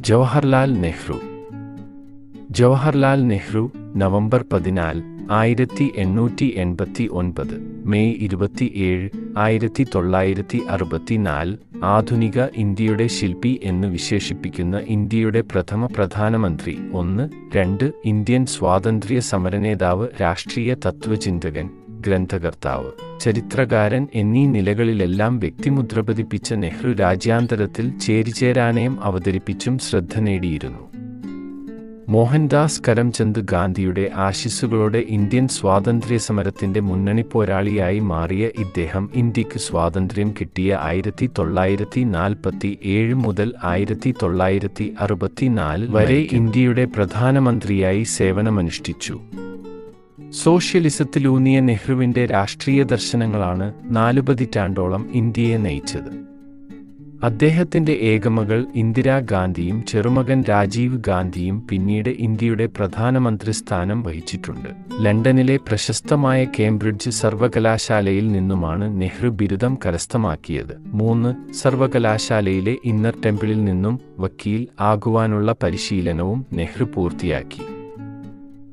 Jawaharlal Nehru. Jawaharlal Nehru November പതിനാല് ആയിരത്തി എണ്ണൂറ്റി എൺപത്തി ഒൻപത് മെയ് ഇരുപത്തിയേഴ് ആയിരത്തി തൊള്ളായിരത്തി അറുപത്തിനാല് ആധുനിക ഇന്ത്യയുടെ ശില്പി എന്ന് വിശേഷിപ്പിക്കുന്ന ഇന്ത്യയുടെ പ്രഥമ പ്രധാനമന്ത്രി ഒന്ന് രണ്ട് ഇന്ത്യൻ സ്വാതന്ത്ര്യ സമരനേതാവ് രാഷ്ട്രീയ തത്വചിന്തകൻ ഗ്രന്ഥകർത്താവ് ചരിത്രകാരൻ എന്നീ നിലകളിലെല്ലാം വ്യക്തിമുദ്ര പതിപ്പിച്ച നെഹ്റു രാജ്യാന്തരത്തിൽ ചേരിചേരാനയം അവതരിപ്പിച്ചും ശ്രദ്ധ നേടിയിരുന്നു. മോഹൻദാസ് കരംചന്ദ് ഗാന്ധിയുടെ ആശിസ്സുകളോടെ ഇന്ത്യൻ സ്വാതന്ത്ര്യ സമരത്തിന്റെ മുന്നണി പോരാളിയായി മാറിയ ഇദ്ദേഹം ഇന്ത്യയ്ക്ക് സ്വാതന്ത്ര്യം കിട്ടിയ ആയിരത്തി തൊള്ളായിരത്തി നാൽപ്പത്തി ഏഴ് മുതൽ ആയിരത്തി തൊള്ളായിരത്തി അറുപത്തിനാല് വരെ ഇന്ത്യയുടെ പ്രധാനമന്ത്രിയായി സേവനമനുഷ്ഠിച്ചു. സോഷ്യലിസത്തിലൂന്നിയ നെഹ്റുവിന്റെ രാഷ്ട്രീയ ദർശനങ്ങളാണ് നാലു പതിറ്റാണ്ടോളം ഇന്ത്യയെ നയിച്ചത്. അദ്ദേഹത്തിന്റെ ഏകമകൾ ഇന്ദിരാഗാന്ധിയും ചെറുമകൻ രാജീവ് ഗാന്ധിയും പിന്നീട് ഇന്ത്യയുടെ പ്രധാനമന്ത്രി സ്ഥാനം വഹിച്ചിട്ടുണ്ട്. ലണ്ടനിലെ പ്രശസ്തമായ കേംബ്രിഡ്ജ് സർവകലാശാലയിൽ നിന്നുമാണ് നെഹ്റു ബിരുദം കരസ്ഥമാക്കിയത്. മൂന്ന് സർവകലാശാലയിലെ ഇന്നർ ടെമ്പിളിൽ നിന്നും വക്കീൽ ആകുവാനുള്ള പരിശീലനവും നെഹ്റു പൂർത്തിയാക്കി.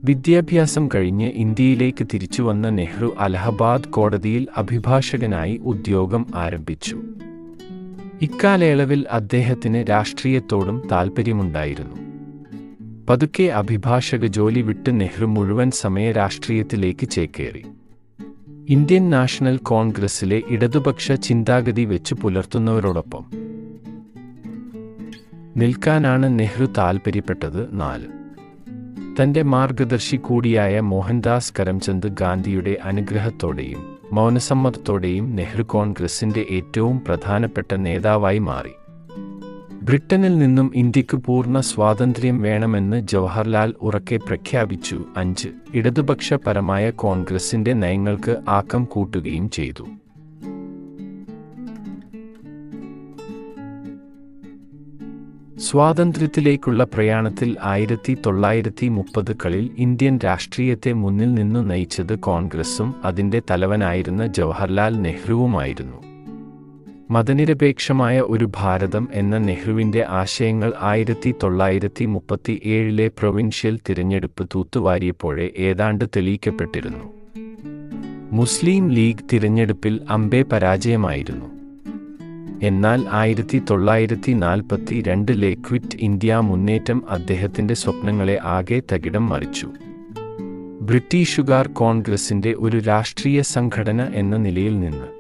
വിദ്യാഭ്യാസം കഴിഞ്ഞ് ഇന്ത്യയിലേക്ക് തിരിച്ചുവന്ന നെഹ്റു അലഹബാദ് കോടതിയിൽ അഭിഭാഷകനായി ഉദ്യോഗം ആരംഭിച്ചു. ഇക്കാലയളവിൽ അദ്ദേഹത്തിന് രാഷ്ട്രീയത്തോടും താൽപ്പര്യമുണ്ടായിരുന്നു പതുക്കെ അഭിഭാഷക ജോലി വിട്ട് നെഹ്റു മുഴുവൻ സമയ രാഷ്ട്രീയത്തിലേക്ക് ചേക്കേറി. ഇന്ത്യൻ നാഷണൽ കോൺഗ്രസിലെ ഇടതുപക്ഷ ചിന്താഗതി വെച്ചു പുലർത്തുന്നവരോടൊപ്പം. നിൽക്കാനാണ് നെഹ്റു താൽപ്പര്യപ്പെട്ടത് നാല്. തന്റെ മാർഗദർശി കൂടിയായ മോഹൻദാസ് കരംചന്ദ് ഗാന്ധിയുടെ അനുഗ്രഹത്തോടെയും മൗനസമ്മതത്തോടെയും നെഹ്റു കോൺഗ്രസിന്റെ ഏറ്റവും പ്രധാനപ്പെട്ട നേതാവായി മാറി. ബ്രിട്ടനിൽ നിന്നും ഇന്ത്യയ്ക്ക് പൂർണ സ്വാതന്ത്ര്യം വേണമെന്ന് ജവഹർലാൽ ഉറക്കെ പ്രഖ്യാപിച്ചു അഞ്ച് ഇടതുപക്ഷപരമായ കോൺഗ്രസിന്റെ നയങ്ങൾക്ക് ആക്കം കൂട്ടുകയും ചെയ്തു. സ്വാതന്ത്ര്യത്തിലേക്കുള്ള പ്രയാണത്തിൽ ആയിരത്തി തൊള്ളായിരത്തി മുപ്പതുകളിൽ ഇന്ത്യൻ രാഷ്ട്രീയത്തെ മുന്നിൽ നിന്നു നയിച്ചത് കോൺഗ്രസും അതിന്റെ തലവനായിരുന്ന ജവഹർലാൽ നെഹ്റുവുമായിരുന്നു. മതനിരപേക്ഷമായ ഒരു ഭാരതം എന്ന നെഹ്റുവിന്റെ ആശയങ്ങൾ ആയിരത്തി തൊള്ളായിരത്തി മുപ്പത്തി ഏഴിലെ പ്രൊവിൻഷ്യൽ തിരഞ്ഞെടുപ്പ് തൂത്തുവാരിയപ്പോഴേ ഏതാണ്ട് തെളിയിക്കപ്പെട്ടിരുന്നു. മുസ്ലിം ലീഗ് തിരഞ്ഞെടുപ്പിൽ അംബെ പരാജയമായിരുന്നു. എന്നാൽ ആയിരത്തി തൊള്ളായിരത്തി നാൽപ്പത്തി രണ്ടിലെ ക്വിറ്റ് ഇന്ത്യ മുന്നേറ്റം അദ്ദേഹത്തിന്റെ സ്വപ്നങ്ങളെ ആകെ തകിടം മറിച്ചു. ബ്രിട്ടീഷുകാർ കോൺഗ്രസിന്റെ ഒരു രാഷ്ട്രീയ സംഘടന എന്ന നിലയിൽ നിന്ന്